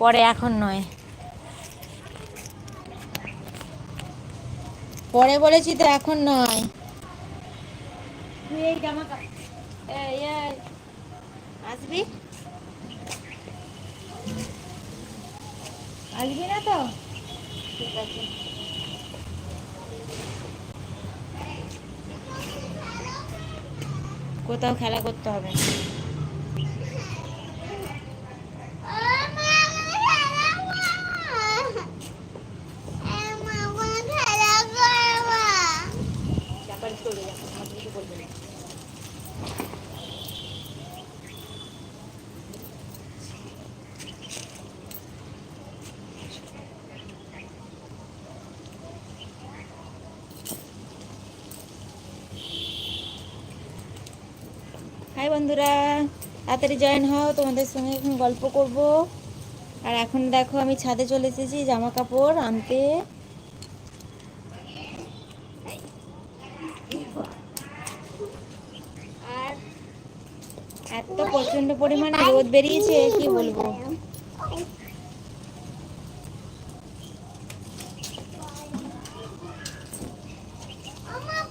পরে এখন নয়। পরে বলেছি তো এখন নয়। তুই এই জামা কাপড় এই এই আসবি? আসবি না তো? ঠিক আছে। কোথাও খেলা করতে হবে না ব্যাপারে হাই বন্ধুরা, তাড়াতাড়ি জয়েন হও, তোমাদের সঙ্গে এখন গল্প করব। আর এখন দেখো, আমি ছাদে চলে এসেছি জামা কাপড় আনতে। আর এত প্রচণ্ড পরিমাণে রোদ বেরিয়েছে কি বলব?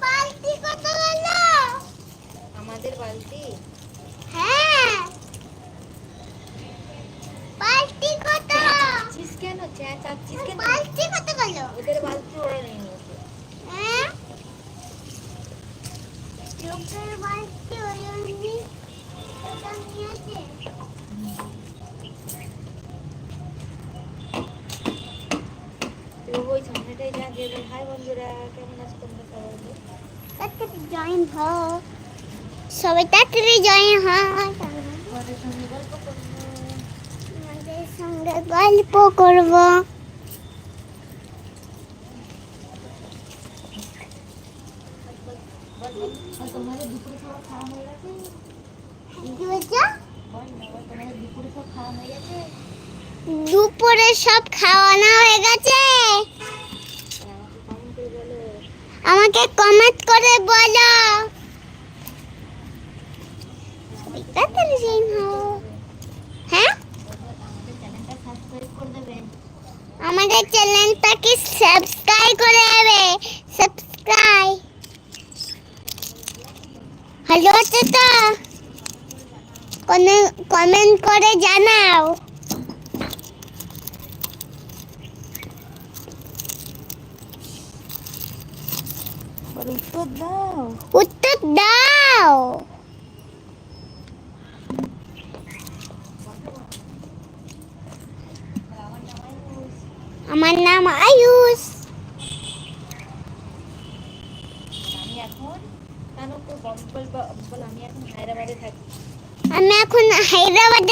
বালতি কত গেল আমাদের বালতি? হ্যাঁ। বালতি কত কেন চাচ্ছিস কেন? বালতি কত গেল? ওদের বালতি ওরা নিয়ে নিয়েছে হ্যাঁ লোকের বালতি ওই এটা নিয়েছে তুই ওই সামনেটাই যা দিয়ে দেন হাই বন্ধুরা কেমন আছো তোমরা সবাই? তাড়াতাড়ি জয়েন হও। সবাই তাড়াতাড়ি জয়েন তোমাদের সঙ্গে গল্প করব। আমাদের সঙ্গে গল্প করব আর তোমাদের দুপুরে সব খাওয়া হয়ে গেছে কি বলছো বল না বল তোমাদের দুপুরে সব খাওয়া হয়ে গেছে দুপুরে সব খাওয়ানো হয়ে গেছে। আমাকে কমেন্ট করে বলো। হ্যাঁ? আমাদের চ্যানেলটা আমাদের চ্যানেলটাকে সাবস্ক্রাইব করে দেবে সাবস্ক্রাইব আছে কমেন্ট করে জানাও। উত্তর দাও। উত্তর দাও আমার নাম আয়ুষ আমি এখন কেন তো বল বল বল আমি এখন হায়দ্রাবাদে থাকি আমি এখন